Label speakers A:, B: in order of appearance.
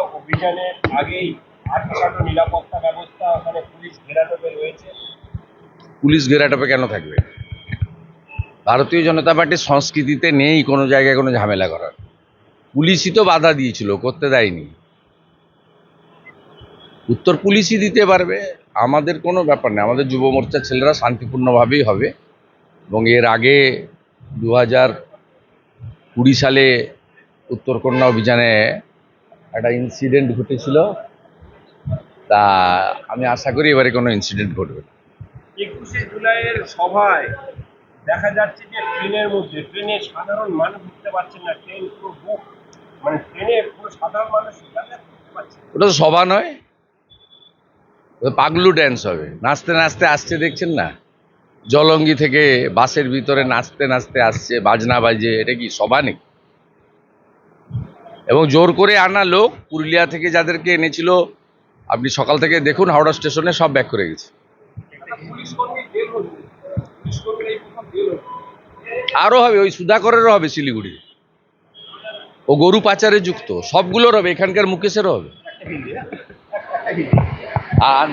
A: অভিযানের আগেই আটকানো নিরাপত্তা ব্যবস্থা ওখানে পুলিশ ঘেরাটোপে রয়েছে।
B: পুলিশ ঘেরাটোপে কেন থাকবে? ভারতীয় জনতা পার্টির সংস্কৃতিতে নেই কোনো জায়গায় কোনো ঝামেলা করার। পুলিশই তো বাধা দিয়েছিল, করতে দেয়নি। উত্তর পুলিশই দিতে পারবে, আমাদের কোনো ব্যাপার নেই। আমাদের যুব মোর্চার ছেলেরা শান্তিপূর্ণভাবেই হবে। এবং এর আগে দু হাজার কুড়ি সালে উত্তরকন্যা অভিযানে একটা ইনসিডেন্ট ঘটেছিল তা আমি আশা করি এবারে কোনো ইনসিডেন্ট ঘটবে না।
A: একুশে জুলাইয়ের সভায় দেখা যাচ্ছে যে ট্রেনের মধ্যে ট্রেনে সাধারণ মানুষ উঠতে পারছেন না ট্রেন পুরো বুক মানে ট্রেনে পুরো সাধারণ মানুষ।
B: ওটা তো সভা নয় ওটা পাগলু ড্যান্স হবে নাচতে নাচতে আসছে দেখছেন না জলঙ্গি থেকে বাসের ভিতরে নাচতে নাচতে আসছে বাজনা বাজে এটা কি সভা নাকি এবং জোর করে আনা লোক পুরুলিয়া থেকে যাদেরকে এনেছিল, আপনি সকাল থেকে দেখুন হাওড়া স্টেশনে সব ব্যাক করে গেছে। আরও হবে, ওই সুধাকরেরও হবে শিলিগুড়ি। ও গরু পাচারে যুক্ত, সবগুলোর হবে, এখানকার মুকেশেরও হবে। আর